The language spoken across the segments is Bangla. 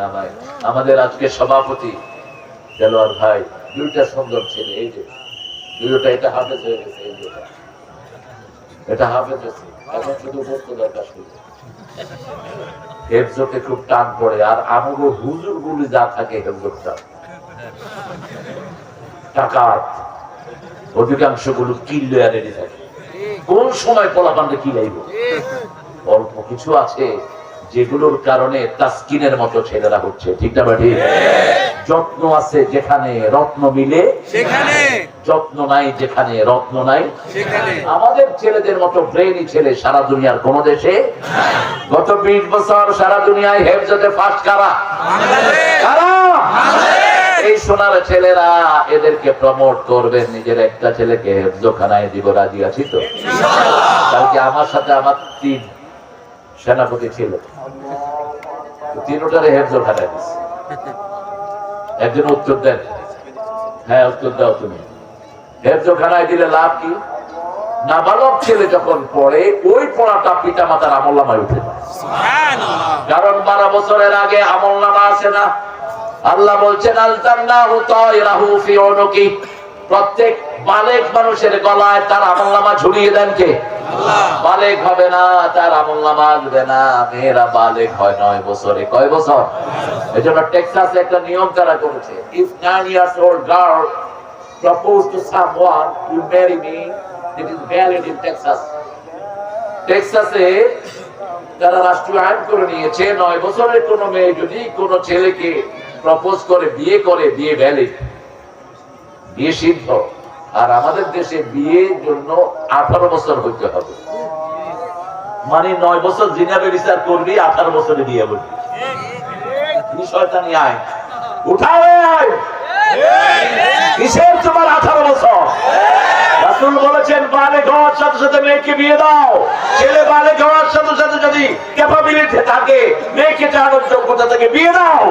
নামায়। আমাদের আজকে সভাপতি দেলোয়ার ভাই, দুইটা সুন্দর ছেলে, এই যে, দুইটা এটা হাফেজ হয়ে গেছে, এই যে এটা। হাফেজ হয়েছে। এখন শুধু বস্তু দরকার শুধু। হেফজতে খুব টান পড়ে, আর আমগো হুজুর গুলি যা থাকে হেফজতটা। টাকাত অধিকাংশগুলো কিল্লো রেডি থাকে। কোন সময় পোলাপান্ডে কি লাইব অল্প কিছু আছে। যেগুলোর কারণে তাস্কিনের মতো ছেলেরা হচ্ছে। ঠিক না বাড়ি যত্ন আছে যেখানে রত্ন মিলে সেখানে। যত্ন নাই যেখানে রত্ন নাই। সেখানে। আমাদের ছেলেদের মতো ব্রেনই ছেলে সারা দুনিয়ার কোন দেশে গত বিশ বছর সারা দুনিয়ায় হেফজতে কারা? কারা? এই সোনার ছেলেরা এদেরকে প্রমোট করবেন নিজের একটা ছেলেকে হেফজখানায় দিব রাজি আছি তো? কালকে আমার সাথে আমার তিন সেনাপতি ছিল। তিনটারে হেফজখানায় দিচ্ছে একজন উত্তর দেন হ্যাঁ উত্তর দাও তুমি। হেফজখানায় দিলে লাভ কি? নাবালক ছেলে যখন পড়ে ওই পড়াটা পিতা মাতার আমল নামায় উঠে কারণ বারো বছরের আগে আমল নামা আছে না। আল্লাহ বলছেন প্রত্যেক বালেক মানুষের গলায় তার আমল নামা ঝুলিয়ে দেন কে? বালেক তার টেক্সাসে. টেক্সাসে তারা রাষ্ট্রীয় আইন করে নিয়েছে, নয় বছরের কোন মেয়ে যদি কোন ছেলেকে প্রপোজ করে, বিয়ে করে, বিয়ে ভ্যালিড বিয়ে সিদ্ধ। আর আমাদের দেশে বিয়ের জন্য আঠারো বছর হইতে হবে। মানে নয় বছর জিনাবে বিচার করবি, আঠারো বছরে বিয়ে বলবি আইন। উঠাও তোমার আঠারো বছর? রাসূল বলেছেন মেয়েকে বিয়ে দাও। ছেলে থাকে, মেয়েকে চালানোর যোগ্যতা থেকে বিয়ে দাও?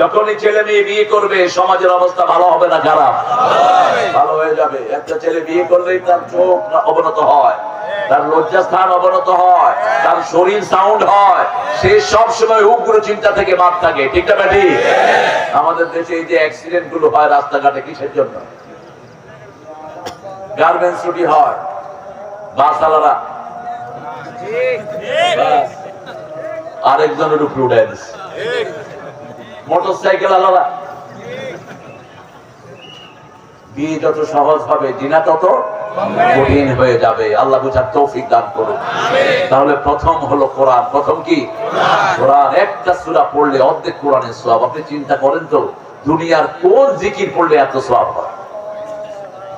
যখনই ছেলে মেয়ে বিয়ে করবে সমাজের অবস্থা ভালো হবে না খারাপ? ভালো হয়ে যাবে। একটা ছেলে বিয়ে করলেই তার চোখ অবনত হয় তার লজ্জাস্থান অবনত হয় তার শরীর সাউন্ড হয় সে সব সময় উগ্র চিন্তা থেকে বাদ থাকে। ঠিক না ব্যাটি? আমাদের দেশে এই যে অ্যাক্সিডেন্টগুলো হয় রাস্তাঘাটে কিসের জন্য? গার্মেন্টস ছুটি হয়। বাস আলাদা। আরেকজনের উপরে উঠে মোটর সাইকেল আলাদা। বিয়ে যত সহজ হবে দিনা তত কঠিন হয়ে যাবে। আল্লাহ বুঝার তৌফিক দান করুন। তাহলে প্রথম হলো কোরআন। প্রথম কি? কোরআন। একটা সুরা পড়লে অর্ধেক কোরআনের সব আপনি চিন্তা করেন তো, দুনিয়ার কোন জিকির পড়লে এত সব হয়?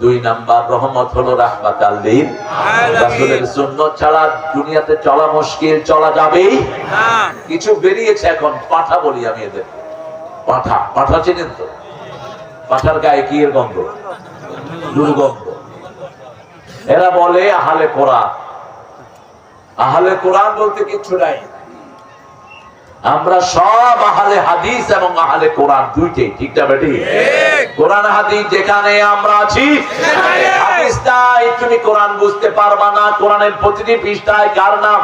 দুই নাম্বার রহমত হলো রাহমাত আল্লিল রাসূলের সুন্নাত ছাড়া দুনিয়াতে চলা মুশকিল চলা যাবেই। কিছু বেরিয়েছে এখন পাঠা বলি আমি এদের পাঠা পাঠা চেনেন তো? পাঠার গায়ে কি এর গন্ধ? দুর্গন্ধ। এরা বলে আহালে কোরআন। আহালে কোরআন বলতে কিচ্ছু নাই। আমরা সব আহালে হাদিস এবং আহালে কোরআন দুইটাই ঠিক না বেটি? কোরআন হাদিস যেখানে আমরা আছি হাদিস নাই তুমি কোরআন বুঝতে পারবা না কোরআনের প্রতিটি পৃষ্ঠায় কার নাম?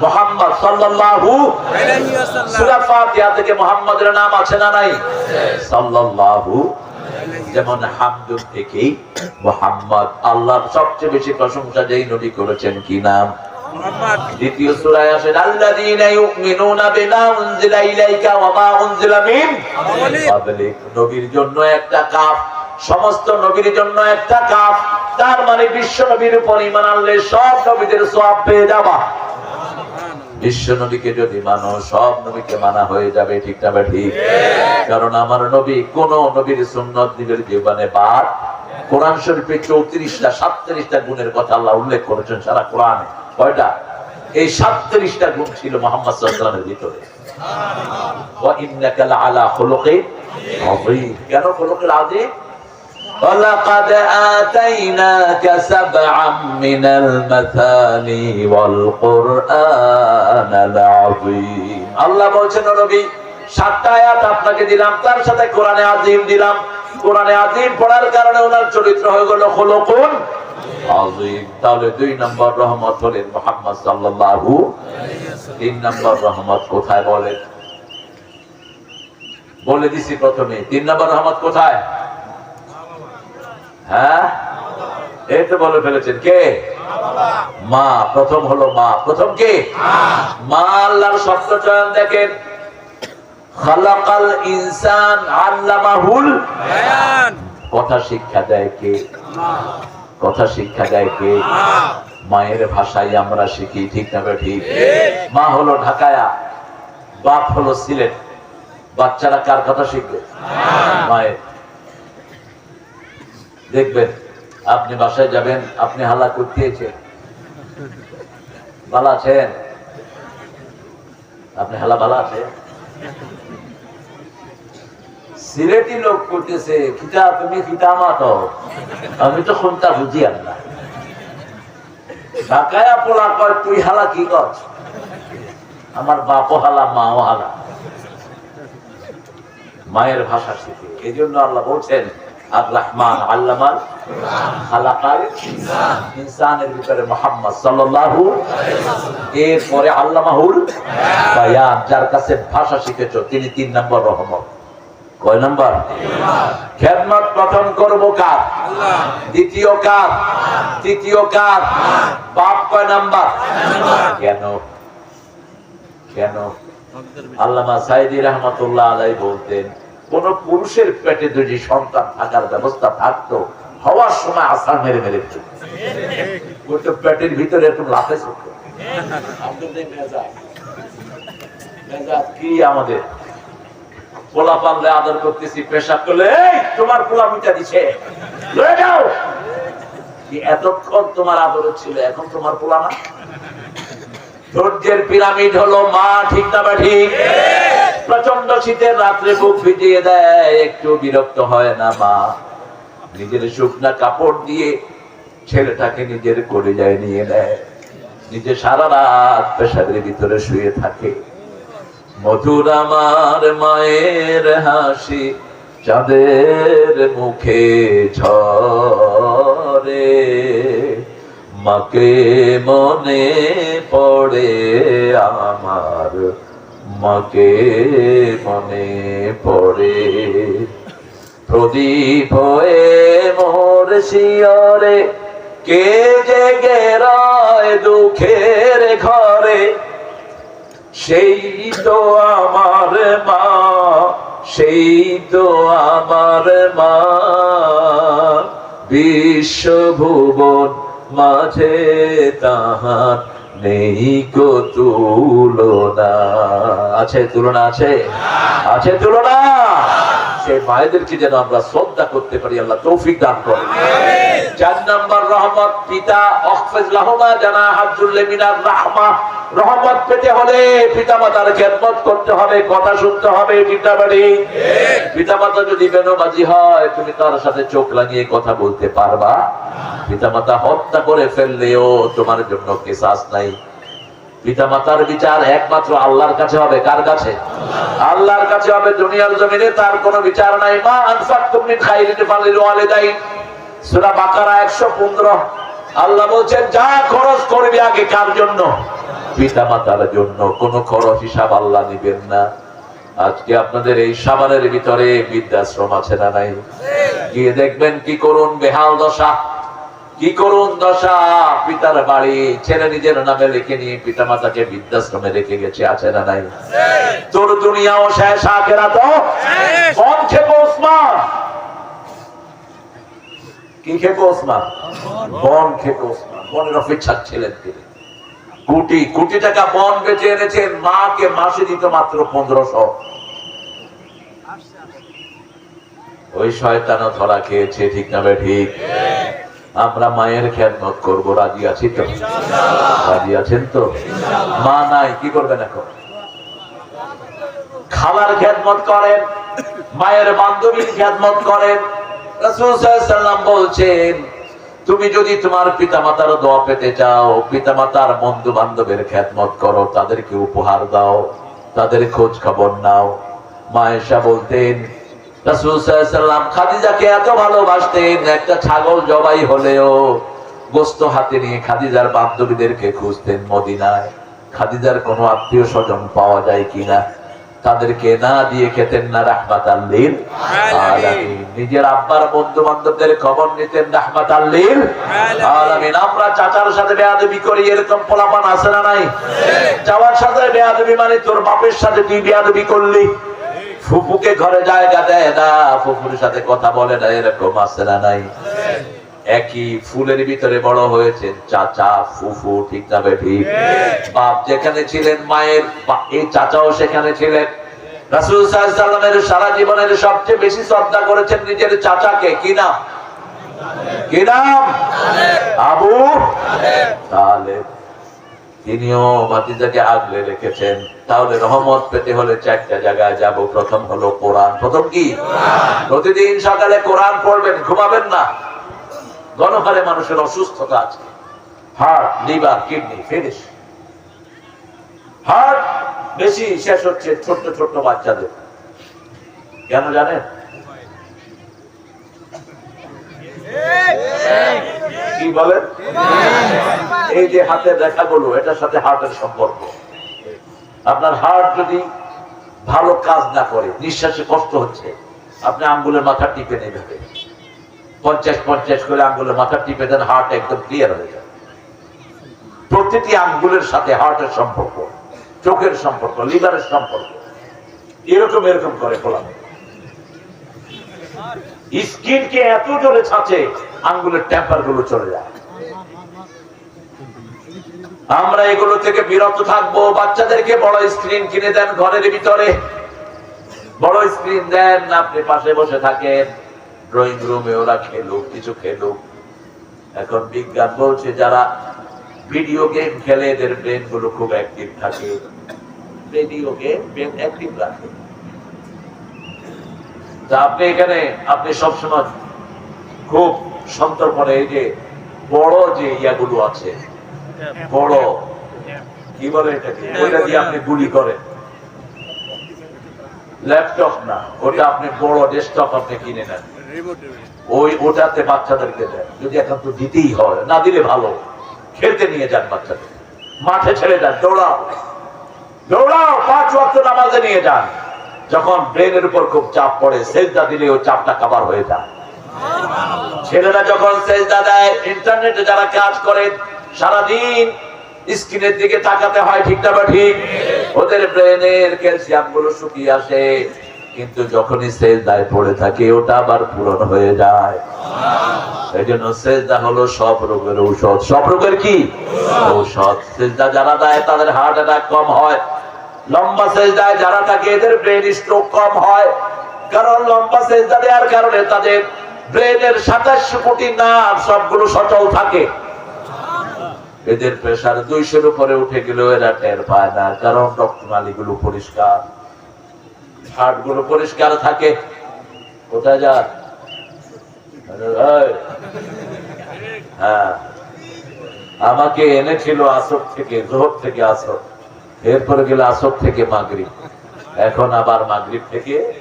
মোহাম্মদ সাল্লাল্লাহু সূরা ফাতিহা থেকে মুহাম্মাদের নাম আছে না নাই? সাল্লাল্লাহু যেমন হামদুল থেকেই মোহাম্মদ আল্লাহর সবচেয়ে বেশি প্রশংসা যেই নবী করেছেন কি নাম? দ্বিতীয় সূরায় আসেন আল্লাযীনা ইউমিনুনা বিমা উনজিলা ইলাইকা ওয়া মা উনজিলা মিন ক্বাবলিক নবীর জন্য একটা কাফ সমস্ত নবীর জন্য একটা কাফ। তার মানে বিশ্ব নবীর উপর ঈমান আনলে সব নবীদের সওয়াব পেয়ে যাবা। বিশ্ব নবীকে যদি মানো সব নবীকে মানা হয়ে যাবে ঠিক না ঠিক? কারণ আমার নবী কোন নবীর সুন্নত দিবের জীবনে বাদ। কোরআন শরীফে চৌত্রিশটা সাতত্রিশটা গুণের কথা আল্লাহ উল্লেখ করেছেন সারা কোরআনে। কয়টা এই সাতত্রিশটা গুণ ছিল মোহাম্মদ সাল্লামের ভিতরে ওয়া ইন্নাকা লাআলা খুলুকিন আযীম। কেন খুলুকিল আযীম? ولقد آتيناك سبعا من المثاني والقرآن العظيم আল্লাহ বলছেন ও নবী সাতটা আয়াত আপনাকে দিলাম তার সাথে কোরআনে আজিম দিলাম কোরআনে আজিম পড়ার কারণে ওনার চরিত্র হয়ে গেল খোলকুন তাহলে দুই নম্বর রহমত হলেন মোহাম্মদ সাল্লাল্লাহু তিন নম্বর রহমত কোথায় বলেন? বলে দিছি প্রথমে। তিন নম্বর রহমত কোথায়? হ্যাঁ? এই তো বলে ফেলেছেন। কে? মা। প্রথম হলো মা। প্রথম কে? মা আল্লাহর শব্দ চয়ন দেখেন। খালাকাল ইনসান আল্লামাহুল কথা শিক্ষা দেয় কে? কথা শিক্ষা দেয় কে? মায়ের ভাষায় আমরা শিখি, ঠিক না ঠিক? মা হলো ঢাকায়া, বাপ হলো সিলেট। বাচ্চারা কার কথা শিখবে? মায়ের। দেখবেন, আপনি বাসায় যাবেন, আপনি হালা করতেছেন ভালো আছেন? আপনি হালা ভালো আছে সিলেটি লোক করতেছে খিতা, তুমি খিতা মাতো? আমি তো শুনতা বুঝি আর না ঢাকায়া পোলা কয়, তুই হালা কি কর আমার বাপও হালা, মাও হালা। মায়ের ভাষা শিখে। এই জন্য আল্লাহ বলছেন আর রহমান আল্লামাল খালাকাল ইনসানের ভিতরে মোহাম্মদ সাল্লাল্লাহু এরপরে আল্লামাহুল বায়ান, যার কাছে ভাষা শিখেছো, তিনি তিন নম্বর রহমত। কয় নম্বর? খেদমত প্রথম করব কার? দ্বিতীয় কার? তৃতীয় কার? বাপ কয় নাম্বার? কেন? কেন? আল্লামা সাইদি রহমতুল্লাহ আলাই বলতেন, কোন পুরুষের পেটে যদি সন্তান থাকার ব্যবস্থা থাকতো, হওয়ার সময় আসার মেরে মেরে পেটের ভিতরে একটু লাফে ছোট কি আমাদের? পোলা পানলে আদর করতেছি, পেশাব করলে তোমার পোলা মিটা দিছে। এতক্ষণ তোমার আদর ছিল, এখন তোমার পোলা না? ধৈর্যের পিরামিড হলো মা, ঠিক না বা ঠিক? প্রচণ্ড শীতের রাত্রে বুক ভিজিয়ে দেয়, একটু বিরক্ত হয় না মা। নিজের শুকনা কাপড় দিয়ে ছেলেটাকে নিজের করে যায় নিয়ে নেয়। নিজে সারা রাত পেশাদের ভিতরে শুয়ে থাকে। মধুর আমার মায়ের হাসি চাঁদের মুখে ঝরে। মাকে মনে পড়ে আমার, মাকে মনে পড়ে। প্রদীপ হয়ে মোর শিয়রে, কে জেগে রয় দুঃখের ঘরে সেই তো আমার মা সেই তো আমার মা। বিশ্বভুবন মাঝে তাহার নেই কো তুলনা। আছে তুলনা আছে? আছে তুলনা? সেই মায়েদেরকে যেন আমরা শ্রদ্ধা করতে পারি আল্লাহ তৌফিক দান করে চার নাম্বার রহমত পিতা অখফেজ লাহমা জানা হাজুল্লে মিনার রাহমা রহমত পেতে হলে পিতা মাতার খেদমত করতে হবে কথা শুনতে হবে পিতা বাড়ি পিতা মাতা যদি বেনবাজি হয় তুমি তার সাথে চোখ লাগিয়ে কথা বলতে পারবা। পিতা মাতা হত্যা করে ফেললেও তোমার জন্য কেসাস নাই। পিতা মাতার বিচার একমাত্র আল্লাহর কাছে হবে কার কাছে? আল্লাহর কাছে হবে দুনিয়ার জমিনে তার কোনো বিচার নাই। মা আনফাক তুমি খাইরিন ফালিল ওয়ালিদাইন সূরা বাকারা 115 আল্লাহ বলছেন যা খরচ করবি আগে কার জন্য? পিতা মাতার জন্য কোন খরচ হিসাব আল্লাহ নিবেন না। আজকে আপনাদের এই সাবানের ভিতরে বৃদ্ধাশ্রম আছে না নাই? গিয়ে দেখবেন কি করুন বেহাল দশা। কি করুন দশা? পিতার বাড়ি ছেলে নিজের নামে লিখে নিয়ে পিতা মাতাকে বৃদ্ধাশ্রমে রেখে গেছে আছে না নাই? তোর দুনিয়াও শেষ আখেরা তো কম খেপো ওসমান। কি খেপো ওসমান? বন। খেপো ওসমান। বনের অপেক্ষা ছিলেন তিনি। কোটি কোটি টাকা বন বেঁচে এনেছেন মাকে মাসে দিত মাত্র পনেরোশো। ওই শয়তানও ধরা খেয়েছে, ঠিক না ঠিক? আমরা মায়ের খেদমত করব, রাজি আছি তো? রাজি আছেন তো? মা নাই, কি করবেন এখন? খালার খেদমত করেন, মায়ের বান্ধবীর খেদমত করেন। বলছেন তুমি যদি তোমার পিতামাতার দোয়া পেতে চাও, পিতামাতার বন্ধু বান্ধবের খ্যাতমত করো, তাদেরকে উপহার দাও, তাদের খোঁজ খবর নাও মায়েশা বলতেন খাদিজাকে এত ভালোবাসতেন, একটা ছাগল জবাই হলেও গোস্ত হাতে নিয়ে খাদিজার বান্ধবীদেরকে খুঁজতেন মদিনায়। খাদিজার কোনো আত্মীয় স্বজন পাওয়া যায় কিনা, তাদেরকে না দিয়ে খেতেন না রাহমাত আল্লিল আলামিন। নিজের আব্বার বন্ধু বান্ধবদের খবর নিতেন রাহমাত আল্লিল আলামিন। আমরা চাচার সাথে বেয়াদবি করি এরকম পোলাপান আছে না নাই? যাওয়ার সাথে বেয়াদবি মানে তোর বাপের সাথে তুই বেয়াদবি করলি। ফুফুকে ঘরে জায়গা দেয় না ফুফুর সাথে কথা বলে না এরকম আছে না নাই? একই ফুলের ভিতরে বড় হয়েছেন চাচা ফুফু ঠিক না ঠিক? বাপ যেখানে ছিলেন মায়ের এই চাচাও সেখানে ছিলেন। রাসূল সারা জীবনের সবচেয়ে বেশি শ্রদ্ধা করেছেন নিজের চাচাকে। কি নাম? কি নাম? আবু? তিনিও আগলে রেখেছেন। তাহলে রহমত পেতে হলে চারটা জায়গায় যাব। প্রথম হলো কোরআন। প্রথম কি? প্রতিদিন সকালে কোরআন পড়বেন, ঘুমাবেন না। গণহারে মানুষের অসুস্থতা আছে heart liver, kidney, finish. Heart বেশি শেষ হচ্ছে ছোট্ট ছোট্ট বাচ্চাদের। কেন জানেন? কি বলেন? এই যে হাতের রেখাগুলো এটার সাথে হার্টের সম্পর্ক। আপনার হার্ট যদি ভালো কাজ না করে, নিঃশ্বাসে কষ্ট হচ্ছে, আপনি আঙ্গুলের মাথা টিপে নেবেন পঞ্চাশ পঞ্চাশ করে আঙ্গুলের মাথা টিপে দেন, হার্ট একদম ক্লিয়ার হয়ে যায়। প্রতিটি আঙ্গুলের সাথে হার্টের সম্পর্ক। চোখের সম্পর্ক, লিভারের সম্পর্ক। এরকম এরকম করে খোলা। স্কিনকে এত জোরে ছাঁচে, আঙ্গুলের টেম্পারগুলো চলে যায়। আমরা এগুলো থেকে বিরত থাকব। বাচ্চাদেরকে বড় স্ক্রিন কিনে দেন ঘরের ভিতরে। বড় স্ক্রিন দেন, আপনি পাশে বসে থাকেন। ড্রয়িং রুমে ওরা খেলুক, কিছু খেলুক। এখন বিজ্ঞান বলছে, যারা ভিডিও গেম খেলে এদের ব্রেনগুলো খুব অ্যাক্টিভ থাকে। ভিডিও গেম ব্রেন অ্যাক্টিভ রাখে। তা আপনি এখানে আপনি সবসময় খুব সন্তর্পণে এই যে বড় যে ইয়াগুলো আছে বড় কি বলে এটাকে? ওইটা দিয়ে আপনি গুলি করেন। ল্যাপটপ না ওটা আপনি বড় ডেস্কটপ আপনি কিনে নেন। ওই ওটাতে বাচ্চাদেরকে দেন। যদি এখন তো দিতেই হয় না দিলে ভালো। খেলতে নিয়ে যান বাচ্চাদের। মাঠে ছেড়ে যান, দৌড়াও। দৌড়াও, পাঁচ ওয়াক্ত নামাজে নিয়ে যান। যখন ব্রেনের উপর খুব চাপ পড়ে, সেজদা দিলে ওই চাপটা কাবার হয়ে যায়। ছেলেরা যখন সেজদা দেয়, ইন্টারনেটে যারা কাজ করে, সারাদিন স্ক্রিনের দিকে তাকাতে হয়, ঠিক না বা ঠিক? ওদের ব্রেনের ক্যালসিয়ামগুলো শুকিয়ে আসে। কিন্তু যখনই সেজদায় পড়ে থাকে, ওটা আবার পূরণ হয়ে যায়। এই জন্য সেজদা হলো সব রোগের ঔষধ। সব রোগের কি? ঔষধ। সেজদা যারা দেয়, তাদের হার্ট অ্যাটাক কম হয়। লম্বা সেজদায় যারা থাকে, এদের ব্রেন স্ট্রোক কম হয়। কারণ লম্বা সেজদা দেওয়ার কারণে তাদের ব্রেনের সাতাশ কোটি নার্ভ সবগুলো সচল থাকে। এদের প্রেশার দুইশোর উপরে উঠে গেলেও এরা টের পায় না, কারণ রক্তনালী গুলো পরিষ্কার। হার্টগুলো পরিষ্কার থাকে। কোথায় এই, হ্যাঁ। আমাকে এনেছিল আসর থেকে জোহর থেকে আসর। এরপরে গেলে আসর থেকে মাগরিব। এখন আবার মাগরিব থেকে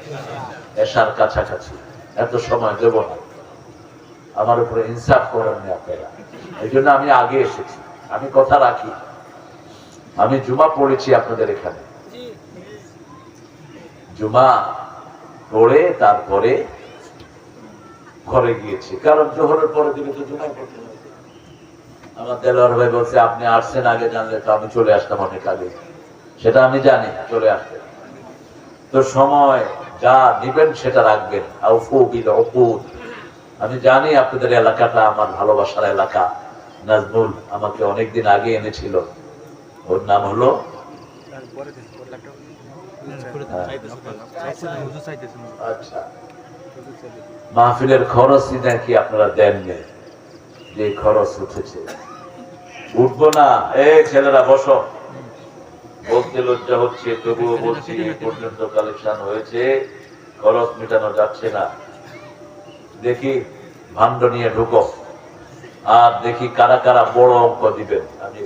এসার কাছাকাছি। এত সময় দেব না। আমার উপরে ইনসাফ করেননি আপনারা। এই জন্য আমি আগে এসেছি। আমি কথা রাখি। আমি জুমা পড়েছি আপনাদের এখানে। জুমা পড়ে তারপরে ঘরে গিয়েছি। কারণ জোহরের পরে দিলে তো জুমাই পড়তে হবে। আমার দেলোয়ার ভাই বলছে, আপনি আসছেন আগে জানলে তো আমি চলে আসতাম অনেক আগে। সেটা আমি জানি, চলে আসতে তো সময় যা নিবেন সেটা রাখবেন। আমি জানি আপনাদের এলাকাটা আমার ভালোবাসার এলাকা। নাজমুল আমাকে অনেকদিন আগে এনেছিল। ওর নাম হলো মাহফিলের খরচই নাকি আপনারা দেননি? যে খরচ উঠেছে। উঠবো না। এ ছেলেরা বসো। বলতে লজ্জা হচ্ছে তবুও বলছি এই পর্যন্ত কালেকশন হয়েছে। খরচ মেটানো যাচ্ছে না। দেখি ভাণ্ড নিয়ে ঢুকো। আর দেখি কারা কারা বড় অঙ্ক দিবেন। আমি